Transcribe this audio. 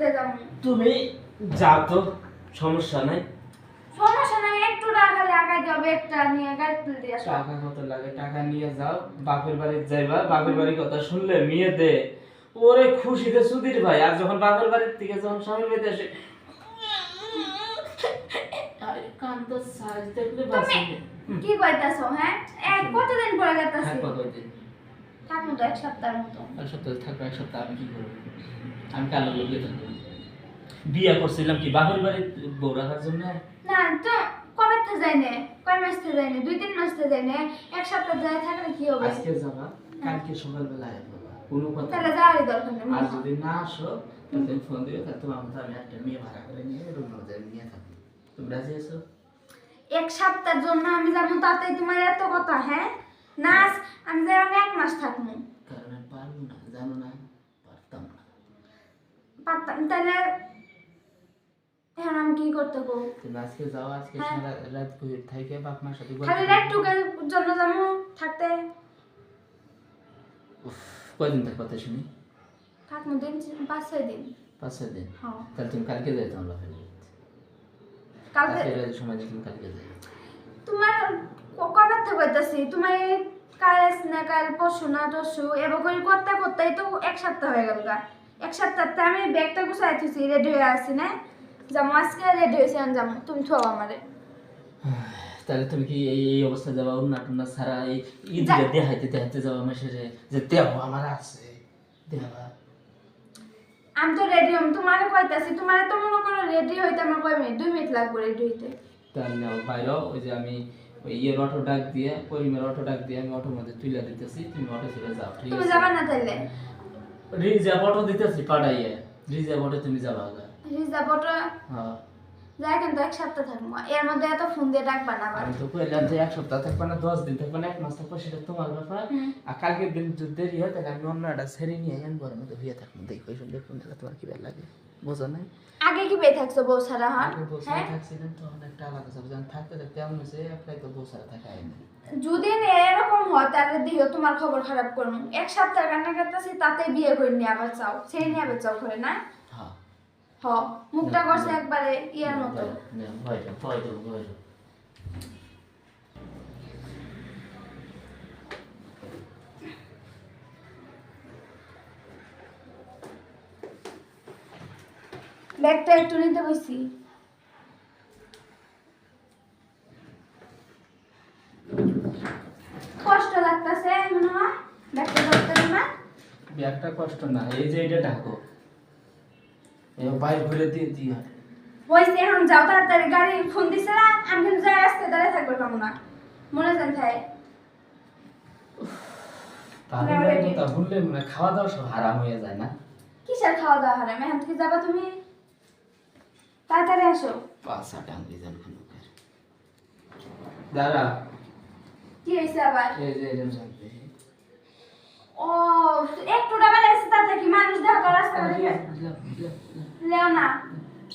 ঘুরতে যাব। তুমি যাও তো সমস্যা নাই। সমস্যা নাই একটু টাকা লাগা যাবে একটা নিয়ে গাড়ি তুলে দিয়ে আসো। টাকা কত লাগে? টাকা নিয়ে যাও বাপের বাড়ি যাইবা বাপের বাড়ির কথা শুনলে মেয়ে দে। ওরে খুশিতে সুধীর ভাই আর যখন বাপের বাড়ির থেকে যখন স্বামীর বাড়িতে আসে। কান্দ সাজ দেখলে বাসে কি কইতাছো হ্যাঁ? এক কতদিন পরে গেতাছি থাকবা কয়দিন থাকব তো এক সপ্তাহের মতো। এক সপ্তাহ থাকব এক সপ্তাহ আমি কি করব? আমি কালো লোকে থাকব? বিয়ে করছিলাম কি বাপের বাড়ি বউ রাখার জন্য? না তো কবে থেকে যাই নে কয় মাস থেকে যাই নে দুই তিন মাস থেকে যাই নে এক সপ্তাহ যাই থাকলে কি হবে? আজকে যাবা কালকে সকালবেলা আয় বাবা কোনো কথা তাহলে যাওয়ারই দরকার নেই আর যদি না আসো তাহলে ফোন দিবে তাহলে তোমার মতো আমি একটা মেয়ে ভাড়া করে নিয়ে রুমের মধ্যে নিয়ে থাকব। তুমি রাজি আছো? এক সপ্তাহের জন্য আমি যাব তাতে তোমার এত কথা হ্যাঁ? না আমি যাই আমি এক মাস থাকব। কারণ আমি পারব না জানো না পারতাম না। পারতাম তাহলে এখন আমি কি করতে গো তুমি আজকে যাও আজকে হ্যাঁ। সারা রাত ঘুরে থেকে বাপ মার সাথে গল্প খালি করো। একটুকের জন্য যাব থাকতে। উফ, কয়দিন থাকো কথা শুনি? থাকব দিন পাঁচ ছয় দিন। পাঁচ ছয় দিন? হ্যাঁ। তাহলে তুমি কালকে যাই তোমার কালকে? সময় তুমি কালকে যাই তোমার ক- কবে থেকে কইতাছি তোমার কাল না কাল পরশু না টরশু এবার করে করতে করতেই তো এক সপ্তাহ হয়ে গেল গা। এক সপ্তাহতে আমি ব্যাগটা গুছাই থুছি রেডি হয়ে আছি না? যাব আজকে রেডি হয়েছি আমি তুমি থো আমারে। তাহলে তুমি কি এই এই অবস্থা যাবা অন্য সারা এই ঈদ যা- দেখাইতে দেখাইতে যাবা মাসের যে দেহ আমার আছে দেহবা আমি তো রেডি হম তোমারে কইতাছি তোমারে তো মনে করো রেডি হইতে আমার কয় মিনিট দুই মিনিট লাগবে রেডি হইতে। তাহলে নাও বাইরেও ওই যে আমি ওই ইয়ের অটো ডাক দিয়ে পরিমের অটো ডাক দিয়ে আমি অটোর মধ্যে তুলে দিতেছি তুমি অটো ছেড়ে যাও ঠিক আছে? যাবা না তাইলে? রিজার্ভ অটো দিতেছি পাঠাইয়ে রিজার্ভ অটো তুমি যাবা আগা। রিজা বটো হ্যাঁ। যাই কিন্তু এক সপ্তাহ থাকব। এর মধ্যে এত ফোন দিয়ে ডাকবা না আমি তো কইলাম যে এক সপ্তাহ থাকবে না দশ দিন থাকবে না এক মাস থাকবে সেটা তোমার ব্যাপার। আর কালকের দিন যদি দেরি হয় তাহলে আমি অন্য একটা ছেড়ে নিয়ে আমি ঘরের মধ্যে হয়ে থাকব। দেখো এই সব দেখুন তাহলে তোমার কি ভালো লাগে। বোঝো নাই? আগে কি পেয়ে থাকছো বউ সারা হন? হ্যাঁ? থাকছিলেন তখন একটা আলাদা সব জান থাকতে থাকতে এমন হয়েছে একলাই তো বসে থাকা হয়নি। যদি এরকম হয় তাহলে দিও তোমার খবর খারাপ করব। এক সপ্তাহ কান্না করতেছি তাতে বিয়ে করে নিয়ে আবার চাও সেই নিয়ে আবার চাও করে না? হ্যাঁ। হ মুখটা করছে একবারে ইয়ার মতো ভয় যাও ভয় যাও ভয় যাও ব্যাগটা একটু নিতে বসি। কষ্ট লাগতেছে মনে হয় ব্যাগটা ধরতে না? ব্যাগটা কষ্ট না এই যে এটা ঢাকো। এই বাইর ঘুরে দিয়ে দিয়ে হয়েছে এখন যাও তাড়াতাড়ি গাড়ি ফোন দিছে না আমি কিন্তু যাই আসতে দাঁড়িয়ে থাকব কেমন না মনে যান তাই তাহলে ready। ভুললে মানে খাওয়া দাওয়া সব হারাম হয়ে যায় না? কিসের খাওয়া দাওয়া হারাম? এখান থেকে যাবা তুমি? তাড়াতাড়ি আসো। পাঁচা টাঙ্গি যান খানুকের দাঁড়া। কি হয়েছে আবার? এই যে এরকম শান্তি ও একটু ডাবা এসে তাতে কি মানুষ দেখা রাস্তা লেও না।